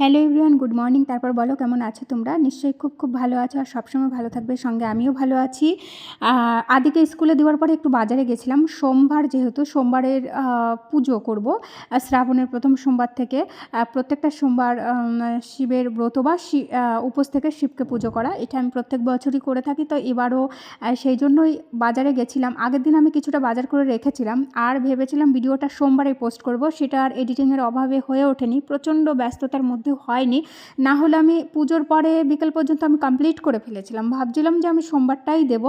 Hello everyone, good morning. তারপর বলো, কেমন আছো তোমরা? নিশ্চয়ই খুব খুব ভালো আছো আর সবসময় ভালো থাকবে, সঙ্গে আমিও ভালো আছি। আদিকে স্কুলে দেওয়ার পরে একটু বাজারে গেছিলাম। সোমবার যেহেতু সোমবারের পুজো করব শ্রাবণের প্রথম সোমবার থেকে। প্রত্যেকটা সোমবার শিবের ব্রত বা উপোস থেকে শিবকে পুজো করা। এটা আমি প্রত্যেক বছরই করে থাকি, তো এবারও সেই জন্যই বাজারে গেছিলাম। আগের দিন আমি কিছুটা বাজার করে রেখেছিলাম। আর ভেবেছিলাম ভিডিওটা সোমবারে পোস্ট করব, সেটা আর এডিটিংয়ের অভাবে হয়ে ওঠেনি। প্রচণ্ড ব্যস্ততার মধ্যে হয়নি না হলে আমি পুজোর পরে বিকেল পর্যন্ত আমি কমপ্লিট করে ফেলেছিলাম। ভাবছিলাম যে আমি সোমবারটাই দেব,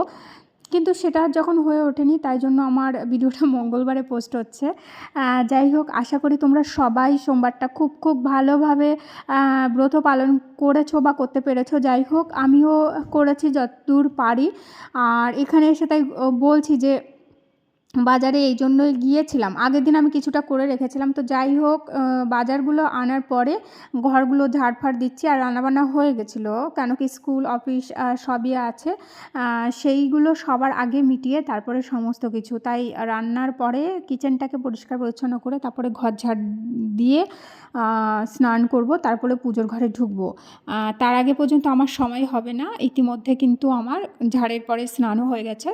কিন্তু সেটা যখন হয়ে ওঠেনি, তাই জন্য আমার ভিডিওটা মঙ্গলবারে পোস্ট হচ্ছে। যাই হোক, আশা করি তোমরা সবাই সোমবারটা খুব খুব ভালোভাবে ব্রত পালন করেছ বা করতে পেরেছ। যাই হোক, আমিও করেছি যতদূর পারি। আর এখানে এসে তাই বলছি যে বাজারে এই জন্যই গিয়েছিলাম। আগের দিন আমি কিছুটা করে রেখেছিলাম। তো যাই হোক বাজারগুলো আনার পরে ঘরগুলো ঝাড়ফাড় দিচ্ছি আর রান্নাবান্না হয়ে গেছিল। কেন কি স্কুল, অফিস সবই আছে। সেইগুলো সবার আগে মিটিয়ে তারপরে সমস্ত কিছু। তাই রান্নার পরে কিচেনটাকে পরিষ্কার পরিচ্ছন্ন করে তারপরে ঘর ঝাড় দিয়ে স্নান করব। তারপরে পুজোর ঘরে ঢুকবো। তার আগে পর্যন্ত আমার সময় হবে না। ইতিমধ্যে কিন্তু আমার ঝাড়ের পরে স্নানও হয়ে গেছে।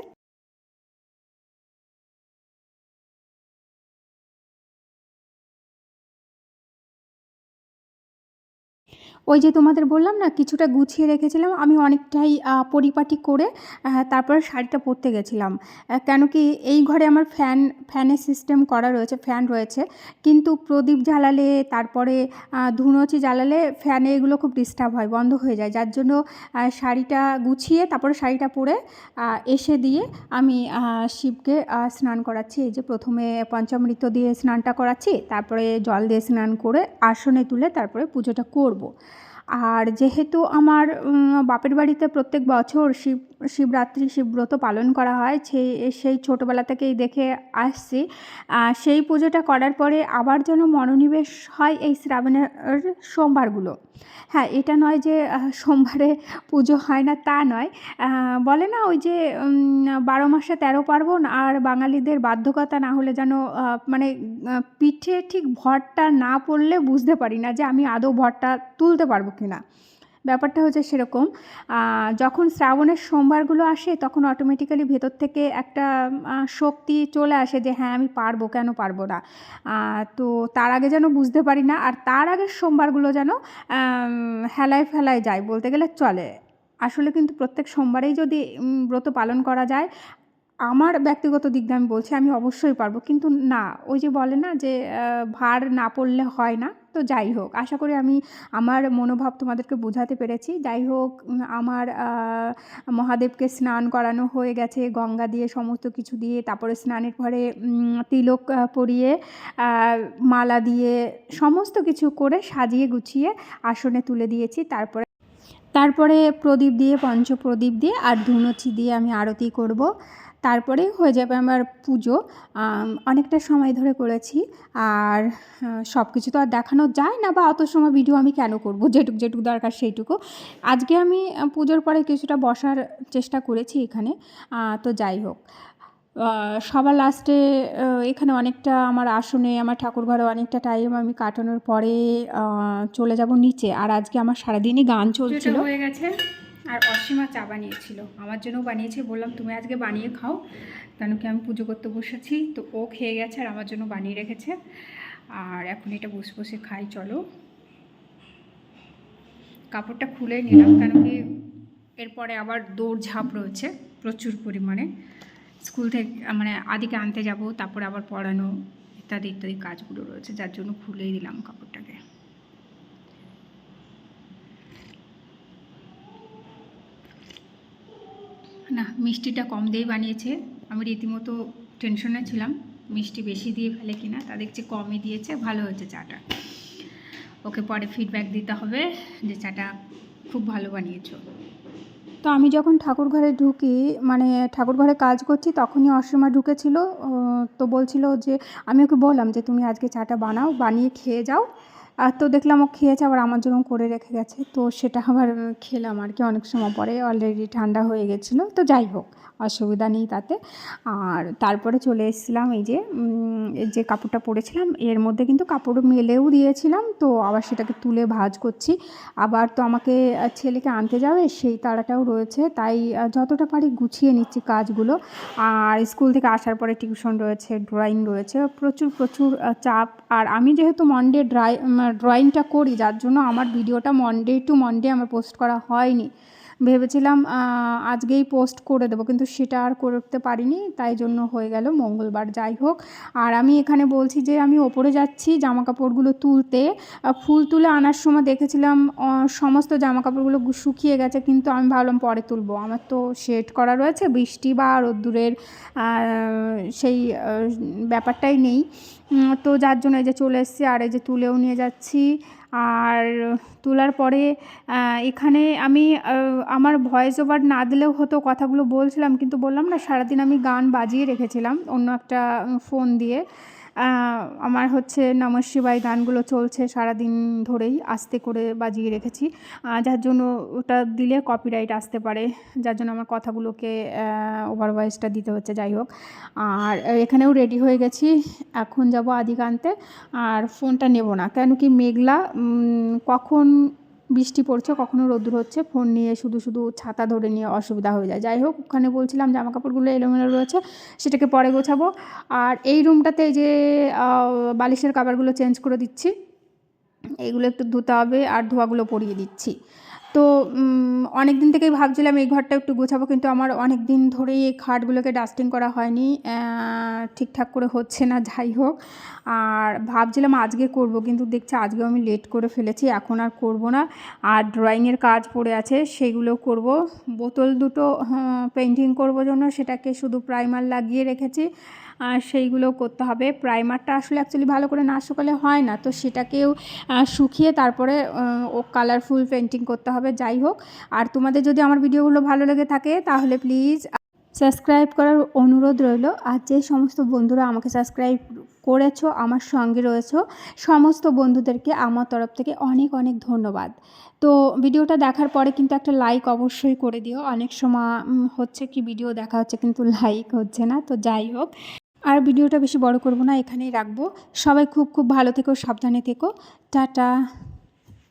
ওই যে তোমাদের বললাম না, কিছুটা গুছিয়ে রেখেছিলাম। আমি অনেকটাই পরিপাটি করে তারপরে শাড়িটা পরতে গেছিলাম। কেন কি এই ঘরে আমার ফ্যান, ফ্যানের সিস্টেম করা রয়েছে, ফ্যান রয়েছে। কিন্তু প্রদীপ জ্বালালে, তারপরে ধুনোচি জ্বালালে ফ্যানে এগুলো খুব ডিস্টার্ব হয়, বন্ধ হয়ে যায়। যার জন্য শাড়িটা গুছিয়ে, তারপরে শাড়িটা পরে এসে দিয়ে আমি শিবকে স্নান করাচ্ছি। এই যে প্রথমে পঞ্চামৃত দিয়ে স্নানটা করাচ্ছি, তারপরে জল দিয়ে স্নান করে, আসনে তুলে তারপরে পুজোটা করব। আর যেহেতু আমার বাপের বাড়িতে প্রত্যেক বছর শিব শিবরাত্রি শিবব্রত পালন করা হয়। সেই সেই ছোটোবেলা থেকেই দেখে আসছি। সেই পুজোটা করার পরে আবার যেন মনোনিবেশ হয় এই শ্রাবণের সোমবারগুলো। হ্যাঁ এটা নয় যে সোমবারে পুজো হয় না, তা নয়। বলে না ওই যে বারো মাসে তেরো পার্বণ আর বাঙালিদের বাধ্যকতা না হলে যেন মানে পিঠে ঠিক ভরটা না পড়লে বুঝতে পারি না যে আমি আদৌ ভরটা তুলতে পারব কি না ব্যাপারটা হচ্ছে সেরকম। যখন শ্রাবণের সোমবারগুলো আসে, তখন অটোমেটিক্যালি ভেতর থেকে একটা শক্তি চলে আসে যে হ্যাঁ আমি পারব, কেন পারব না? তো তার আগে যেন বুঝতে পারি না, আর তার আগের সোমবারগুলো যেন হেলায় ফেলায় যায়, বলতে গেলে চলে। আসলে কিন্তু প্রত্যেক সোমবারেই যদি ব্রত পালন করা যায় আমার ব্যক্তিগত দিক দিয়ে আমি বলছি, আমি অবশ্যই পারব। কিন্তু না, ওই যে বলে না যে ভার না পড়লে হয় না। তো যাই হোক, আশা করি আমি আমার মনোভাব তোমাদেরকে বোঝাতে পেরেছি। যাই হোক আমার মহাদেবকে স্নান করানো হয়ে গেছে, গঙ্গা দিয়ে সমস্ত কিছু দিয়ে, তারপরে স্নানের পরে তিলক পরিয়ে মালা দিয়ে সমস্ত কিছু করে সাজিয়ে গুছিয়ে আসনে তুলে দিয়েছি। তারপরে তারপরে প্রদীপ দিয়ে, পঞ্চপ্রদীপ দিয়ে আর ধুনুচি দিয়ে আমি আরতি করব। তারপরে হয়ে যাবে আমার পুজো। অনেকটা সময় ধরে করেছি। আর সব কিছু তো আর দেখানো যায় না বা অত সময় ভিডিও আমি কেন করব? যেটুকু যেটুকু দরকার সেইটুকু। আজকে আমি পুজোর পরে কিছুটা বসার চেষ্টা করেছি এখানে। তো যাই হোক। সবার লাস্টে এখানে অনেকটা আমার আসনে আমার ঠাকুর ঘরে অনেকটা টাইম আমি কাটানোর পরে চলে যাব নিচে। আর আজকে আমার সারাদিনই গান চলছিল। হয়ে গেছে। আর অসীমা চা বানিয়েছিল। আমার জন্যও বানিয়েছে। বললাম তুমি আজকে বানিয়ে খাও। কেন কি আমি পুজো করতে বসেছি। তো ও খেয়ে গেছে আর আমার জন্য বানিয়ে রেখেছে। আর এখন এটা বসে বসে খাই চলো। কাপড়টা খুলে নিলাম। কেন কি এরপরে আবার দৌড়ঝাঁপ রয়েছে প্রচুর পরিমাণে। স্কুল থেকে মানে আদিকে আনতে যাব, তারপরে আবার পড়ানো ইত্যাদি ইত্যাদি কাজগুলো রয়েছে, যার জন্য খুলেই দিলাম কাপড়টাকে। না, মিষ্টিটা কম দিয়েই বানিয়েছে। আমি রীতিমতো টেনশনে ছিলাম, মিষ্টি বেশি দিয়ে ফেলে কিনা, তা দেখছি কমই দিয়েছে, ভালো হয়েছে চাটা। ওকে পরে ফিডব্যাক দিতে হবে যে চাটা খুব ভালো বানিয়েছো। তো আমি যখন ঠাকুর ঘরে ঢুকি মানে ঠাকুর ঘরে কাজ করছি, তখনই অসীমা ঢুকেছিল। তো বলছিল যে, আমি ওকে বললাম যে, তুমি আজকে চাটা বানাও, বানিয়ে খেয়ে যাও। আর তো দেখলাম ও খেয়েছে, আবার আমার জন্য করে রেখে গেছে। তো সেটা আবার খেলাম আর কি অনেক সময় পরে অলরেডি ঠান্ডা হয়ে গেছিল। তো যাই হোক, অসুবিধা নেই তাতে। আর তারপরে চলে এসেছিলাম এই যে যে কাপড়টা পরেছিলাম, এর মধ্যে কিন্তু কাপড় মেলেও দিয়েছিলাম। তো আবার সেটাকে তুলে ভাজ করছি। আবার তো আমাকে ছেলেকে আনতে যাবে, সেই তাড়াটাও রয়েছে। তাই যতটা পারি গুছিয়ে নিচ্ছি কাজগুলো। আর স্কুল থেকে আসার পরে টিউশন রয়েছে, ড্রয়িং রয়েছে, প্রচুর প্রচুর চাপ। আর আমি যেহেতু মনডে ড্রাই ড্রয়িংটা করি যার জন্য আমার ভিডিওটা মনডে টু মনডে আমার পোস্ট করা হয়নি। ভেবেছিলাম আজকেই পোস্ট করে দেবো, কিন্তু সেটা আর করতে পারিনি, তাই জন্য হয়ে গেল মঙ্গলবার। যাই হোক, আর আমি এখানে বলছি যে, আমি ওপরে যাচ্ছি জামা কাপড়গুলো তুলতে ফুল তুলে আনার সময় দেখেছিলাম সমস্ত জামা কাপড়গুলো শুকিয়ে গেছে, কিন্তু আমি ভাবলাম পরে তুলবো। আমার তো শেড করা রয়েছে, বৃষ্টি বা রোদ্দুরের সেই ব্যাপারটাই নেই। তো যার জন্য এই যে চলে এসেছি, আর এই যে তুলেও নিয়ে যাচ্ছি। আর তোলার পরে এখানে আমি আমার ভয়েস ওভার না দিলেও হতো কথাগুলো বলছিলাম, কিন্তু বললাম না, সারাদিন আমি গান বাজিয়ে রেখেছিলাম অন্য একটা ফোন দিয়ে। আমার হচ্ছে নমঃ শিবায় গানগুলো চলছে সারাদিন ধরেই আস্তে করে বাজিয়ে রেখেছি। যার জন্য ওটা দিলে কপিরাইট আসতে পারে, যার জন্য আমার কথাগুলোকে ওভার ভয়েসটা দিতে হচ্ছে, যাই হোক। আর এখানেও রেডি হয়ে গেছি, এখন যাব আদিকান্তে। আর ফোনটা নেব না, কেন কি মেঘলা কখন বৃষ্টি পড়ছে, কখনো রোদ্দুর হচ্ছে, ফোন নিয়ে শুধু শুধু ছাতা ধরে নিয়ে অসুবিধা হয়ে যায়। যাই হোক, ওখানে বলছিলাম জামা কাপড়গুলো এলোমেলো রয়েছে, সেটাকে পরে গোছাবো। আর এই রুমটাতে যে বালিশের কাভারগুলো চেঞ্জ করে দিচ্ছি, এগুলো একটু ধুতে হবে, আর ধোয়াগুলো পরিয়ে দিচ্ছি। তো অনেক দিন থেকেই ভাবছিলাম এই ঘরটা একটু গোছাবো, কিন্তু আমার অনেক দিন ধরেই এই খাটগুলোকে ডাস্টিং করা হয়নি। ঠিকঠাক করে হচ্ছে না, যাই হোক। আর ভাবছিলাম আজকে করব, কিন্তু দেখছি আজকেও আমি লেট করে ফেলেছি, এখন আর করব না। আর ড্রয়িংয়ের কাজ পড়ে আছে, সেগুলো করব। বোতল দুটো পেন্টিং করব জন্য, সেটাকে শুধু প্রাইমার লাগিয়ে রেখেছি। সেইগুলো করতে হবে। প্রাইমারটা আসলে অ্যাকচুয়ালি ভালো করে না শুকালে হয় না। তো সেটাকেও শুকিয়ে তারপরে ও কালারফুল পেন্টিং করতে হবে। যাই হোক, আর তোমাদের যদি আমার ভিডিওগুলো ভালো লেগে থাকে, তাহলে প্লিজ সাবস্ক্রাইব করার অনুরোধ রইল। আর যে সমস্ত বন্ধুরা আমাকে সাবস্ক্রাইব করেছ, আমার সঙ্গে রয়েছো, সমস্ত বন্ধুদেরকে আমার তরফ থেকে অনেক অনেক ধন্যবাদ। তো ভিডিওটা দেখার পরে কিন্তু একটা লাইক অবশ্যই করে দিও। অনেক সময় হচ্ছে কি, ভিডিও দেখা হচ্ছে কিন্তু লাইক হচ্ছে না। তো যাই হোক আর ভিডিওটা বেশি বড় করব না, এখানেই রাখব। সবাই খুব খুব ভালো থেকো, সাবধানে থেকো। টাটা।